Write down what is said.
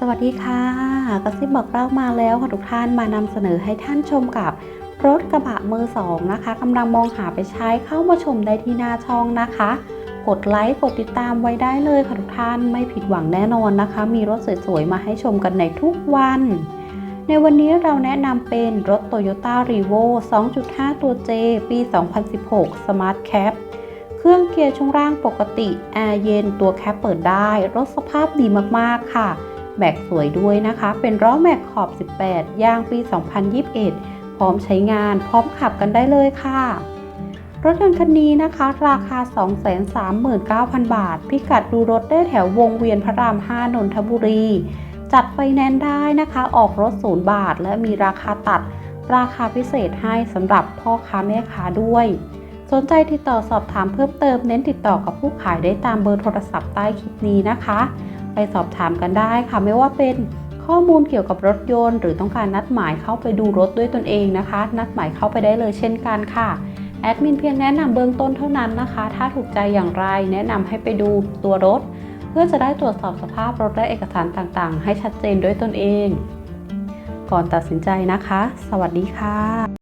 สวัสดีค่ะกระซิบบอกเล่ามาแล้วค่ะทุกท่านมานำเสนอให้ท่านชมกับรถกระบะมือสองนะคะกำลังมองหาไปใช้เข้ามาชมได้ที่หน้าช่องนะคะ กดไลค์กดติดตามไว้ได้เลยค่ะทุกท่านไม่ผิดหวังแน่นอนนะคะ มีรถสวยๆมาให้ชมกันในทุกวัน ในวันนี้เราแนะนำเป็นรถ Toyota r e v o 2.5 ตัว J ปี 2016 Smart Cap เครื่องเกียร์ช่วงล่างปกติแอร์เย็นตัวแคปเปิดได้ รถสภาพดีมากๆค่ะ แม็กสวยด้วยนะคะ เป็นล้อแม็กขอบ 18 ยางปี 2021 พร้อมใช้งานพร้อมขับกันได้เลยค่ะ รถยนต์คันนี้นะคะ ราคา 239,000 บาท พิกัดดูรถได้แถววงเวียนพระราม 5 นนทบุรี จัดไฟแนนซ์ได้นะคะ ออกรถศูนย์บาท และมีราคาตัด ราคาพิเศษให้สำหรับพ่อค้าแม่ค้าด้วยสนใจติดต่อสอบถามเพิ่มเติมเน้นติดต่อกับผู้ขายได้ตามเบอร์โทรศัพท์ใต้คลิปนี้นะคะ ไปสอบถามกันได้ค่ะ ไม่ว่าเป็นข้อมูลเกี่ยวกับรถยนต์ หรือต้องการนัดหมายเข้าไปดูรถด้วยตนเองนะคะ นัดหมายเข้าไปได้เลยเช่นกันค่ะแอดมินเพียงแนะนำเบื้องต้นเท่านั้นนะคะ ถ้าถูกใจอย่างไรแนะนำให้ไปดูตัวรถ เพื่อจะได้ตรวจสอบสภาพรถและเอกสารต่างๆ ให้ชัดเจนด้วยตนเอง ก่อนตัดสินใจนะคะ สวัสดีค่ะ